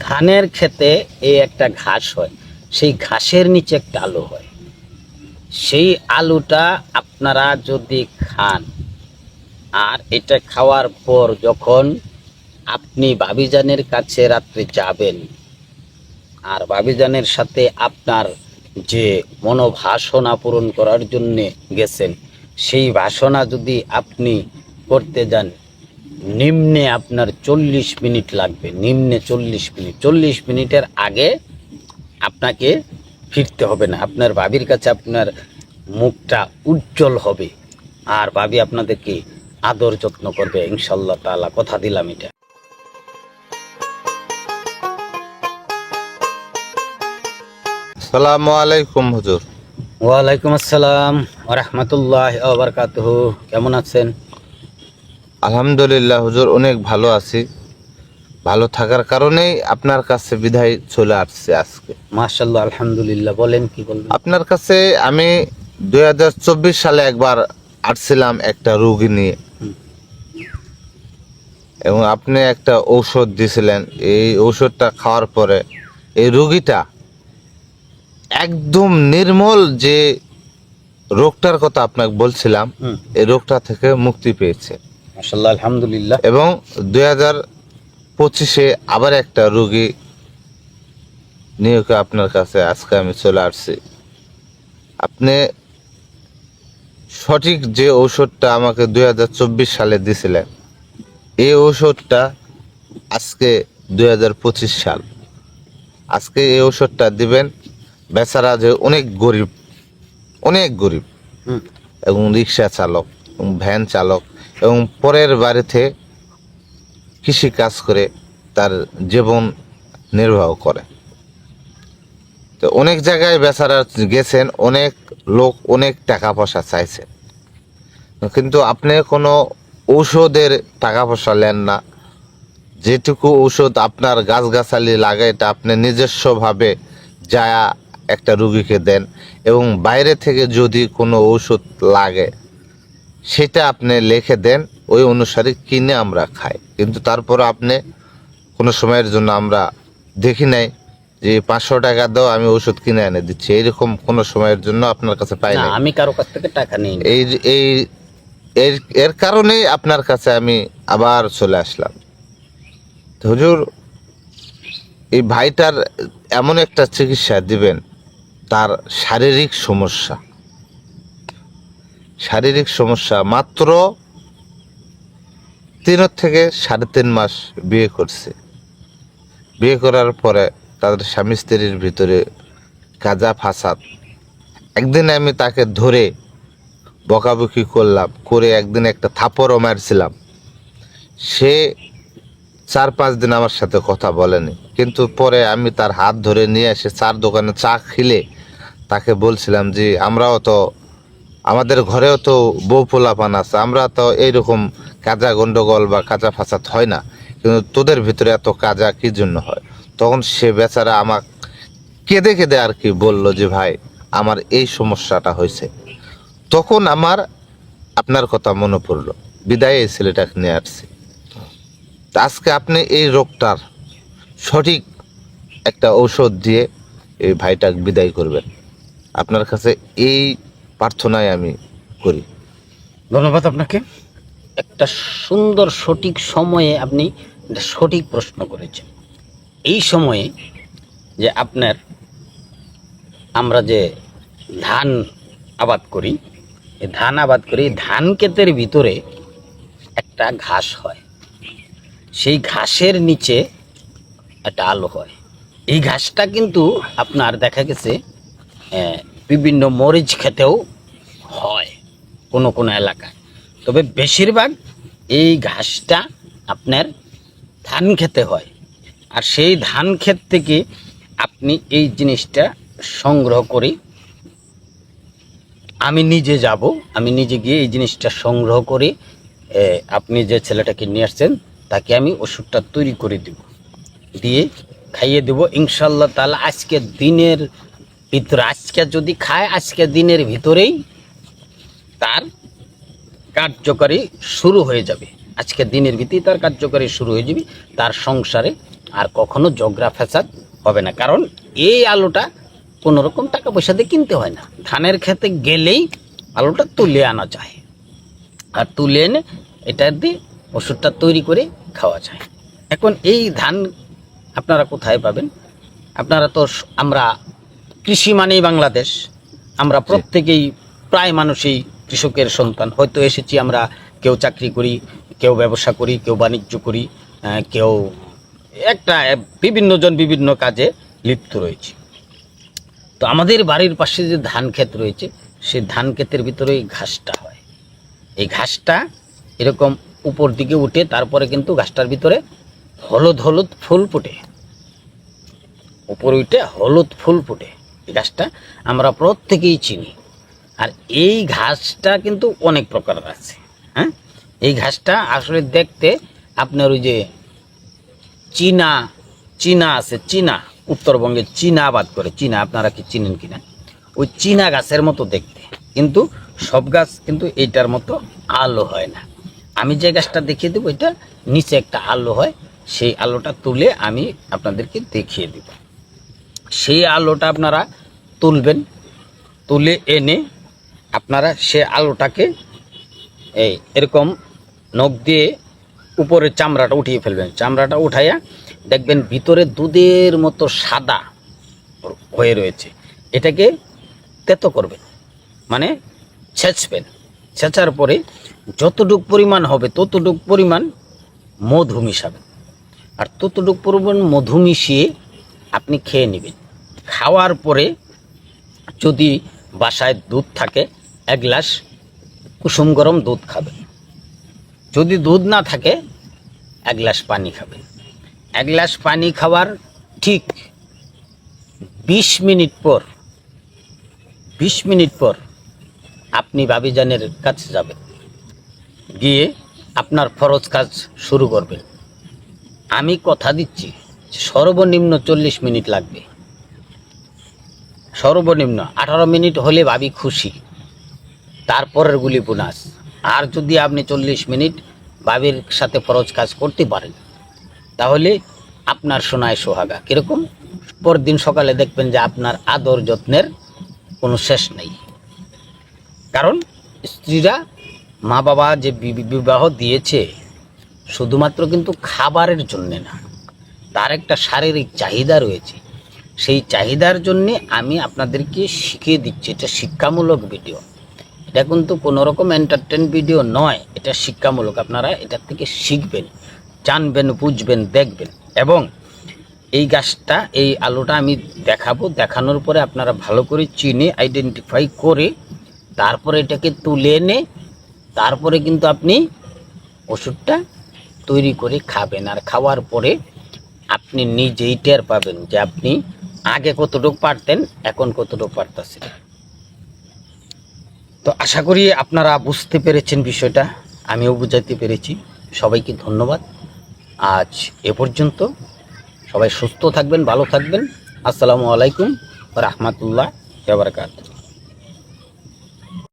ধানের ক্ষেতে এই একটা ঘাস হয়, সেই ঘাসের নিচে একটা আলু হয়। সেই আলুটা আপনারা যদি খান, আর এটা খাওয়ার পর যখন আপনি বাবিজানের কাছে রাত্রে যাবেন, আর বাবিজানের সাথে আপনার যে মনোভাসনা পূরণ করার জন্যে গেছেন, সেই বাসনা যদি আপনি করতে যান নিম্নে আপনার চল্লিশ মিনিট লাগবে নিম্নে চল্লিশ মিনিট। চল্লিশ মিনিটের আগে আপনাকে ফিরতে হবে না। আপনার বাবির কাছে আপনার মুখটা উজ্জ্বল হবে। আর বাবি আপনাদেরকে আদর যত্ন করবে ইনশাল্লাহ তাআলা। কথা দিলাম এটা। সালামু আলাইকুম হুজুর। ওয়ালাইকুম আসসালাম রহমতুল্লাহ বারকাতুহ। কেমন আছেন? আলহামদুলিল্লাহ হুজুর অনেক ভালো আছি। ভালো থাকার কারণেই আপনার কাছে বিদায় চলে আসছে আজকে। মাশাল্লাহ আলহামদুলিল্লাহ। বলেন কি বলবেন? আপনার কাছে আমি দুই হাজার চব্বিশ সালে একবার আসছিলাম একটা রোগী নিয়ে। এবং আপনি একটা ঔষধ দিয়েছিলেন এই ঔষধটা খাওয়ার পরে এই রোগীটা একদম নির্মল যে রোগটার কথা আপনাকে বলছিলাম এই রোগটা থেকে মুক্তি পেয়েছে। মাশাল্লাহ আলহামদুলিল্লাহ। এবং দুই হাজার পঁচিশে আবার একটা রোগী নিয়ে আপনার কাছে আজকে আমি চলে আসছি। আপনি সঠিক যে ঔষধটা আমাকে দুই হাজার চব্বিশ সালে দিয়েছিলেন এই ঔষধটা আজকে দুই হাজার পঁচিশ সাল। আজকে এই ঔষধটা দিবেন বেচারা যে অনেক গরিব অনেক গরিব এবং রিক্সা চালক এবং ভ্যান চালক এবং পরের বাড়িতে কৃষি কাজ করে তার জীবন নির্বাহ করে। তো অনেক জায়গায় বেচারা গেছেন, অনেক লোক অনেক টাকা পয়সা চাইছেন কিন্তু আপনি কোনো ঔষধের টাকা পয়সা নেন না। যেটুকু ঔষধ আপনার গাছগাছালি লাগে, এটা আপনি নিজস্বভাবে যা একটা রুগীকে দেন এবং বাইরে থেকে যদি কোনো ঔষধ লাগে সেটা আপনি লিখে দেন ওই অনুসারে কিনে আমরা খাই। কিন্তু তারপর আপনি কোনো সময়ের জন্য আমরা দেখি নাই যে পাঁচশো টাকা দাও আমি ওষুধ কিনে এনে দিচ্ছি। এইরকম কোনো সময়ের জন্য আপনার কাছে পাই না আমি কারও কাছ থেকে টাকা নিই। এই এই এর এর কারণেই আপনার কাছে আমি আবার চলে আসলাম। হুজুর এই ভাইটার এমন একটা চিকিৎসা দিবেন তার শারীরিক সমস্যা। শারীরিক সমস্যা মাত্র তিন থেকে সাড়ে তিন মাস বিয়ে করছে। বিয়ে করার পরে তাদের স্বামী স্ত্রীর ভিতরে কাজা ফাসাদ। একদিন আমি তাকে ধরে বকাবকি করলাম, করে একদিন একটা থাপড়ও মারছিলাম। সে চার পাঁচ দিন আমার সাথে কথা বলেনি। কিন্তু পরে আমি তার হাত ধরে নিয়ে এসে চার দোকানে চা খেলে তাকে বলছিলাম যে, আমরাও তো আমাদের ঘরেও তো বউ পোলাপান আছে, আমরা তো এইরকম কাজা গন্ডগোল বা কাজা ফাসাদ হয় না, কিন্তু তোদের ভিতরে এত কাজা কি জন্য হয়? তখন সে বেচারা আমাকে কেঁদে কেঁদে আর কি বলল যে, ভাই, আমার এই সমস্যাটা হয়েছে। তখন আমার, আপনার কথা মনে পড়ল, বিদায় এই ছেলেটাকে নিয়ে আসছি। আজকে আপনি এই রোগটার সঠিক একটা ঔষধ দিয়ে এই ভাইটাকে বিদায় করবেন। আপনার কাছে এই প্রার্থনাই আমি করি। ধন্যবাদ আপনাকে। একটা সুন্দর সঠিক সময়ে আপনি একটা সঠিক প্রশ্ন করেছেন। এই সময়ে যে আপনার আমরা যে ধান আবাদ করি এই ধান আবাদ করি ধান ক্ষেতের ভিতরে একটা ঘাস হয়। সেই ঘাসের নিচে একটা আলো হয়। এই ঘাসটা কিন্তু আপনার দেখা গেছে বিভিন্ন মরিচ খেতেও কোনো কোনো এলাকায়। তবে বেশিরভাগ এই ঘাসটা আপনার ধান খেতে হয়। আর সেই ধান ক্ষেত থেকে আপনি এই জিনিসটা সংগ্রহ করে আমি নিজে যাব। আমি নিজে গিয়ে এই জিনিসটা সংগ্রহ করে আপনি যে ছেলেটাকে নিয়ে আসছেন, তাকে আমি ওষুধটা তৈরি করে দেব। দিয়ে খাইয়ে দেব। ইনশাল্লাহ তাহলে আজকে দিনের ভিতরে, আজকে যদি খায় আজকে দিনের ভিতরেই তার কার্যকারী শুরু হয়ে যাবে। আজকে দিনের ভিতরেই তার কার্যকারী শুরু হয়ে যাবে তার সংসারে আর কখনো জগরা ফ্যাসাদ হবে না। কারণ এই আলুটা কোনো রকম টাকা পয়সা দিয়ে কিনতে হয় না। ধানের খেতে গেলেই আলুটা তুলে আনা যায়। আর তুলে এনে এটা দিয়ে ওষুধটা তৈরি করে খাওয়া যায়। এখন এই ধান আপনারা কোথায় পাবেন? আপনারা তো আমরা কৃষি মানেই বাংলাদেশ। আমরা প্রত্যেকেই প্রায় মানুষই কৃষকের সন্তান। হয়তো এসেছি আমরা কেউ চাকরি করি, কেউ ব্যবসা করি, কেউ বাণিজ্য করি কেউ একটা বিভিন্ন জন বিভিন্ন কাজে লিপ্ত রয়েছে। তো আমাদের বাড়ির পাশে যে ধান ক্ষেত রয়েছে সেই ধান ক্ষেতের ভিতরে এই ঘাসটা হয়। এই ঘাসটা এরকম উপর দিকে উঠে, তারপরে কিন্তু ঘাসটার ভিতরে হলুদ হলুদ ফুল ফুটে। উপরে উঠে হলুদ ফুল ফুটে। এই ঘাসটা আমরা প্রত্যেকেই চিনি। আর এই ঘাসটা কিন্তু অনেক প্রকারের আছে হ্যাঁ? এই ঘাসটা আসলে দেখতে আপনার ওই যে চীনা চীনা আছে, চীনা, উত্তরবঙ্গে চীনা আবাদ করে, চীনা আপনারা কি চিনেন কিনা? ওই চীনা গাছের মতো দেখতে, কিন্তু সব গাছ কিন্তু এইটার মতো আলো হয় না। আমি যে গাছটা দেখিয়ে দেবো, এটা নিচে একটা আলো হয়, সেই আলোটা তুলে আমি আপনাদেরকে দেখিয়ে দেব। সেই আলোটা আপনারা তুলবেন, তুলে এনে আপনারা সে আলোটাকে এই এরকম নখ দিয়ে উপরে চামড়াটা উঠিয়ে ফেলবেন। চামড়াটা উঠাইয়া দেখবেন ভিতরে দুধের মতো সাদা হয়ে রয়েছে। এটাকে তেতো করবেন। মানে ছেঁচবেন। ছেঁচার পরে যতটুক পরিমাণ হবে ততটুক পরিমাণ মধু মিশাবেন। আর ততটুক পরিমাণ মধু মিশিয়ে আপনি খেয়ে নেবেন। খাওয়ার পরে যদি বাসায় দুধ থাকে এক গ্লাস কুসুম গরম দুধ খাবেন যদি দুধ না থাকে, এক গ্লাস পানি খাবেন এক গ্লাস পানি খাওয়ার ঠিক বিশ মিনিট পর, বিশ মিনিট পর আপনি বাবিজানের কাছে যাবেন। গিয়ে আপনার ফরজ কাজ শুরু করবেন। আমি কথা দিচ্ছি, সর্বনিম্ন চল্লিশ মিনিট লাগবে। সর্বনিম্ন আঠারো মিনিট হলে ভাবি খুশি। তারপরের গুলি বোনাস আর যদি আপনি চল্লিশ মিনিট বাবির সাথে ফরজ কাজ করতে পারেন, তাহলে আপনার সোনায় সোহাগা। কীরকম? পরদিন সকালে দেখবেন যে আপনার আদর যত্নের কোনো শেষ নেই। কারণ স্ত্রীরা মা বাবা যে বিবাহ দিয়েছে, শুধুমাত্র কিন্তু খাবারের জন্যে না, তার একটা শারীরিক চাহিদা রয়েছে। সেই চাহিদার জন্যে আমি আপনাদেরকে শিখিয়ে দিচ্ছি। এটা শিক্ষামূলক ভিডিও। এটা কিন্তু কোনো রকম এন্টারটেন ভিডিও নয়। এটা শিক্ষামূলক, আপনারা এটা থেকে শিখবেন, জানবেন, বুঝবেন, দেখবেন। এবং এই গাছটা, এই আলুটা আমি দেখাবো, দেখানোর পরে আপনারা ভালো করে চিনে আইডেন্টিফাই করে, তারপরে এটাকে তুলে এনে, তারপরে কিন্তু আপনি ওষুধটা তৈরি করে খাবেন। আর খাওয়ার পরে আপনি নিজেই টের পাবেন যে আপনি আগে কতটুকু পারতেন, এখন কতটুকু পারতেছেন। তো আশা করি আপনারা বুঝতে পেরেছেন বিষয়টা, আমিও বুঝাতে পেরেছি। সবাইকে ধন্যবাদ। আজ এ পর্যন্ত সবাই সুস্থ থাকবেন, ভালো থাকবেন। আসসালামু আলাইকুম রহমতুল্লাহ বারকাত